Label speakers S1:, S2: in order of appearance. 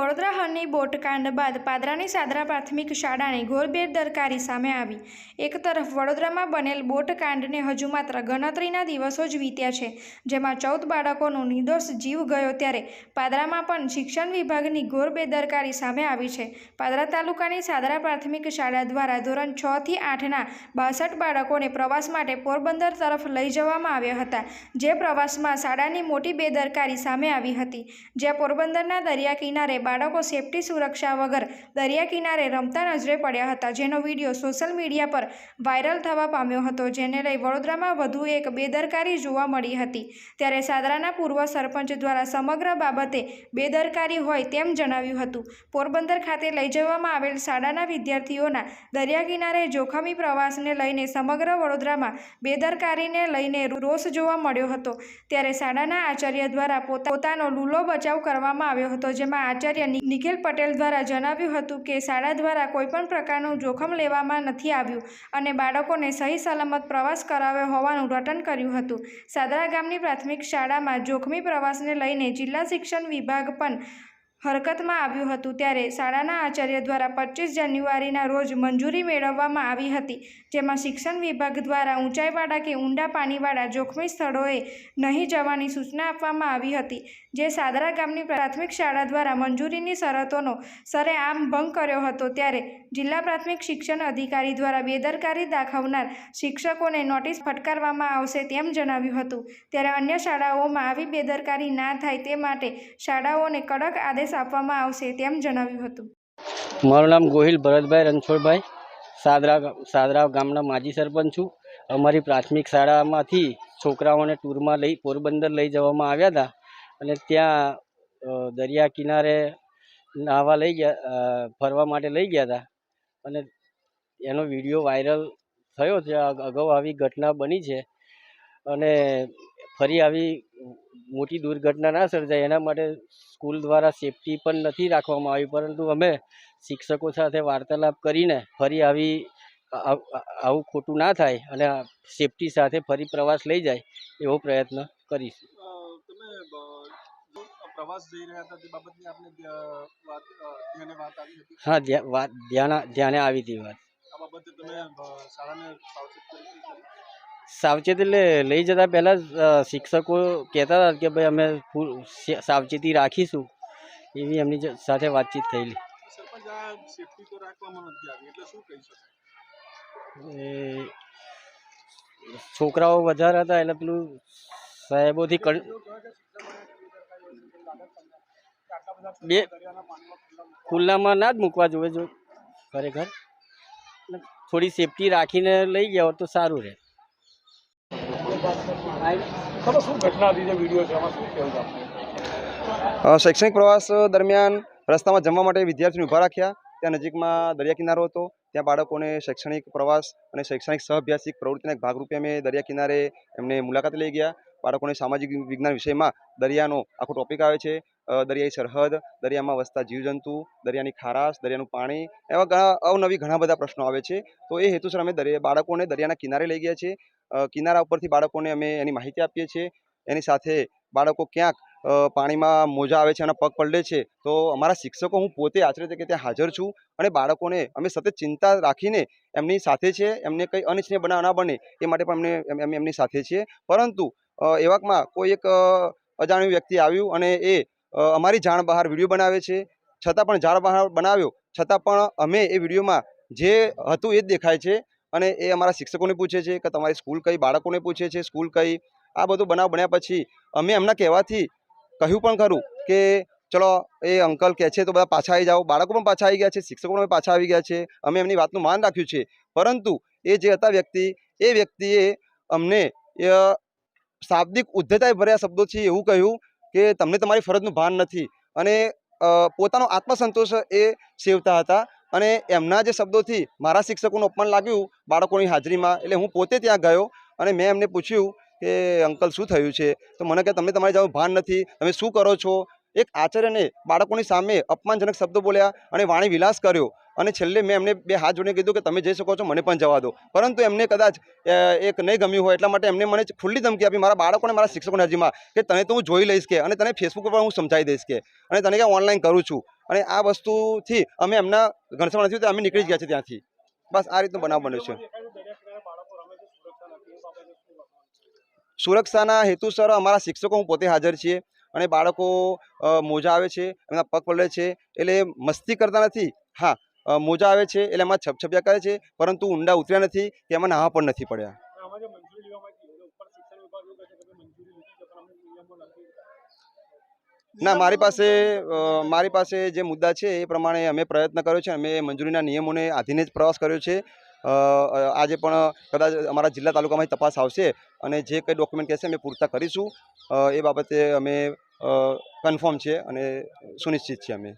S1: વડોદરા હરની બોટકાંડ બાદ પાદરાની સાદરા પ્રાથમિક શાળાની ઘોર સામે આવી. એક તરફ વડોદરામાં બનેલ બોટકાંડને હજુ માત્ર ગણતરીના દિવસો જ વીત્યા છે, જેમાં ચૌદ બાળકોનો નિર્દોષ જીવ ગયો ત્યારે પાદરામાં પણ શિક્ષણ વિભાગની ઘોર બેદરકારી સામે આવી છે. પાદરા તાલુકાની સાદરા પ્રાથમિક શાળા દ્વારા ધોરણ છ થી આઠના બાસઠ બાળકોને પ્રવાસ માટે પોરબંદર તરફ લઈ જવામાં આવ્યા હતા, જે પ્રવાસમાં શાળાની મોટી બેદરકારી સામે આવી હતી, જ્યાં પોરબંદરના દરિયા કિનારે બાળકો સેફટી સુરક્ષા વગર દરિયા કિનારે રમતા નજરે પડ્યા હતા, જેનો વીડિયો સોશિયલ મીડિયા પર વાયરલ થવા પામ્યો હતો, જેને લઈ વડોદરામાં વધુ એક બેદરકારી જોવા મળી હતી. ત્યારે સાદરાના પૂર્વ સરપંચ દ્વારા સમગ્ર બાબતે બેદરકારી હોય તેમ જણાવ્યું હતું. પોરબંદર ખાતે લઈ જવામાં આવેલ શાળાના વિદ્યાર્થીઓના દરિયા કિનારે જોખમી પ્રવાસને લઈને સમગ્ર વડોદરામાં બેદરકારીને લઈને રોષ જોવા મળ્યો હતો. ત્યારે શાળાના આચાર્ય દ્વારા પોતા- પોતાનો લૂલો બચાવ કરવામાં આવ્યો હતો, જેમાં આચાર્ય નિ- નિખિલ પટેલ દ્વારા જણાવ્યું હતું કે શાળા દ્વારા કોઈપણ પ્રકારનું જોખમ લેવામાં નથી આવ્યું અને બાળકોને સહી સલામત પ્રવાસ કરાવ્યો હોવાનું રટન કર્યું હતું. સાદરા ગામની પ્રાથમિક શાળામાં જોખમી પ્રવાસને લઈને જિલ્લા શિક્ષણ વિભાગ પણ હરકતમાં આવ્યું હતું ત્યારે શાળાના આચાર્ય દ્વારા પચીસ જાન્યુઆરીના રોજ મંજૂરી મેળવવામાં આવી હતી, જેમાં શિક્ષણ વિભાગ દ્વારા ઊંચાઈવાળા કે ઊંડા પાણીવાળા જોખમી સ્થળોએ નહીં જવાની સૂચના આપવામાં આવી હતી, જે સાદરા ગામની પ્રાથમિક શાળા દ્વારા મંજૂરીની શરતોનો સરેઆમ ભંગ કર્યો હતો ત્યારે જિલ્લા પ્રાથમિક શિક્ષણ અધિકારી દ્વારા બેદરકારી દાખવનાર શિક્ષકોને નોટિસ ફટકારવામાં આવશે તેમ જણાવ્યું હતું. ત્યારે અન્ય શાળાઓમાં આવી બેદરકારી ના થાય તે માટે શાળાઓને કડક આદેશ આપવામાં આવશે તેમ જણાવ્યું હતું.
S2: મારું નામ ગોહિલ ભરતભાઈ રણછોડભાઈ. સાદરા સાદરા ગામના માજી સરપંચ છું. અમારી પ્રાથમિક શાળામાંથી છોકરાઓને ટૂરમાં લઈ, પોરબંદર લઈ જવામાં આવ્યા હતા. અને ત્યાં દરિયા કિનારે નાહવા લઈ ગયા ફરવા માટે લઈ ગયા હતા. અને એનો વીડિયો વાયરલ થયો છે. અગાઉ આવી ઘટના બની છે. અને ફરી આવી મોટી દુર્ઘટના ના સર્જાય એના માટે સ્કૂલ દ્વારા સેફટી પણ નથી રાખવામાં આવી પરંતુ અમે શિક્ષકો સાથે વાર્તાલાપ કરીને ફરી આવી આવું ખોટું ના થાય અને સેફટી સાથે ફરી પ્રવાસ લઈ જાય એવો પ્રયત્ન કરીશું.
S3: પ્રવાસ જઈ રહ્યા હતા તે બાબતની આપને ધ્યા- વાત અ, ધ્યાને વાત આવી હતી?
S2: હા વાત ધ્યાન ધ્યાને આવી હતી વાત.
S3: આ બાબતે તમે શાળાને સાવચેત કરી?
S2: સાવચેત લઈ જતા પહેલાં શિક્ષકો કહેતા હતા કે ભાઈ અમે ફૂલ સાવચેતી રાખીશું. એવી એમની સાથે વાતચીત થયેલી. છોકરાઓ વધારે હતા એટલે પેલું સાહેબોથી બે ખુલ્લામાં ના જ મૂકવા જોઈએ જો ખરેખર. થોડી સેફટી રાખીને લઈ ગયા હોત તો સારું રહે.
S3: જે વીડિયો
S4: શૈક્ષણિક પ્રવાસ દરમિયાન રસ્તામાં જમવા માટે વિદ્યાર્થીઓને ઊભા રાખ્યા. ત્યાં નજીકમાં દરિયા કિનારો હતો. ત્યાં બાળકોને શૈક્ષણિક પ્રવાસ અને શૈક્ષણિક સહઅભ્યાસિક પ્રવૃત્તિના ભાગરૂપે અમે દરિયા કિનારે એમને મુલાકાત લઈ ગયા. બાળકોને સામાજિક વિજ્ઞાન વિષયમાં દરિયાનો આખો ટોપિક આવે છે. દરિયાઈ સરહદ, દરિયામાં વસતા જીવજંતુ, દરિયાની ખારાશ, દરિયાનું પાણી એવા ઘણા અવનવી ઘણા બધા પ્રશ્નો આવે છે. તો એ હેતુસર અમે દરિયા, બાળકોને દરિયાના કિનારે લઈ ગયા છીએ કિનારા ઉપરથી બાળકોને અમે એની માહિતી આપીએ છીએ. એની સાથે બાળકો ક્યાંક પાણીમાં મોજા આવે છે અને પગ પલડે છે, તો અમારા શિક્ષકો હું પોતે આચરે તરીકે ત્યાં હાજર છું અને બાળકોને અમે સતત ચિંતા રાખીને એમની સાથે છે, એમને કંઈ અનિચ્છનીય બનાવ ના બને એ માટે પણ અમને એમ એમની સાથે છીએ. પરંતુ એવામાં કોઈ એક અજાણ્યું વ્યક્તિ આવ્યું અને એ અમારી જાણ બહાર વીડિયો બનાવે છે. છતાં પણ જાણ બહાર બનાવ્યો. છતાં પણ અમે એ વિડીયોમાં જે હતું એ જ દેખાય છે. અને એ અમારા શિક્ષકોને પૂછે છે કે તમારી સ્કૂલ કઈ બાળકોને પૂછે છે, સ્કૂલ કઈ? આ બધું બનાવ બન્યા પછી અમે એમના કહેવાથી કહ્યું પણ ખરું કે ચલો, એ અંકલ કહે છે તો બધા પાછા આવી જાઓ. બાળકો પણ પાછા આવી ગયા છે, શિક્ષકો પણ પાછા આવી ગયા છે. અમે એમની વાતનું માન રાખ્યું છે. પરંતુ એ જે હતા વ્યક્તિ, એ વ્યક્તિએ અમને શાબ્દિક ઉદ્ધતાએ ભર્યા શબ્દોથી એવું કહ્યું કે તમને તમારી ફરજનું ભાન નથી. અને પોતાનો આત્મસંતોષ એ સેવતા હતા. અને એમના જે શબ્દોથી મારા શિક્ષકોનું અપમાન લાગ્યું બાળકોની હાજરીમાં, એટલે હું પોતે ત્યાં ગયો અને મેં એમને પૂછ્યું કે, અંકલ, શું થયું છે? તો મને કહે તમને તમારી જાવ ભાન નથી. તમે શું કરો છો? એક આચાર્યને બાળકોની સામે અપમાનજનક શબ્દો બોલ્યા અને વાણી વિલાસ કર્યો. અને છેલ્લે મેં એમને બે હાથ જોડીને કીધું કે, તમે જઈ શકો છો, મને પણ જવા દો. પરંતુ એમને કદાચ એક નહીં ગમ્યું હોય એટલા માટે એમને મને ખુલ્લી ધમકી આપી મારા બાળકોને મારા શિક્ષકોની હાજરીમાં કે, તને તો હું જોઈ લઈશ કે, અને તને ફેસબુક પર હું સમજાવી દઈશ કે, અને તને કે ઓનલાઈન કરું છું? અને આ વસ્તુથી અમે એમના ઘનશ્યામ નથી અમે નીકળી ગયા છે ત્યાંથી. બસ આ રીતનો બનાવ બન્યો છે. સુરક્ષાના હેતુસર અમારા શિક્ષકો હું પોતે હાજર છીએ અને બાળકો મોજા આવે છે, એમના પગ પલળે છે, એટલે મસ્તી કરતા નથી. હા મોજા આવે છે, એટલે એમાં છપછપિયા કરે છે, પરંતુ ઊંડા ઉતર્યા નથી કે એમાં નાહવા પણ નથી પડ્યા
S3: આમાં જે મંજૂરી લેવામાં આવી હતી, ઉપર શિક્ષણ વિભાગ એવું કહે છે કે તમે મંજૂરી લીધી છે પણ અમને નિયમો નથી
S4: ના, મારી પાસે મારી પાસે જે મુદ્દા છે એ પ્રમાણે અમે પ્રયત્ન કર્યો છે. અમે મંજૂરીના નિયમોને આધીને જ પ્રવાસ કર્યો છે. આજે પણ કદાચ અમારા જિલ્લા તાલુકામાં તપાસ આવશે અને જે કંઈ ડોક્યુમેન્ટ કહેશે અમે પૂરતા કરીશું. એ બાબતે અમે કન્ફર્મ છે અને સુનિશ્ચિત છીએ અમે.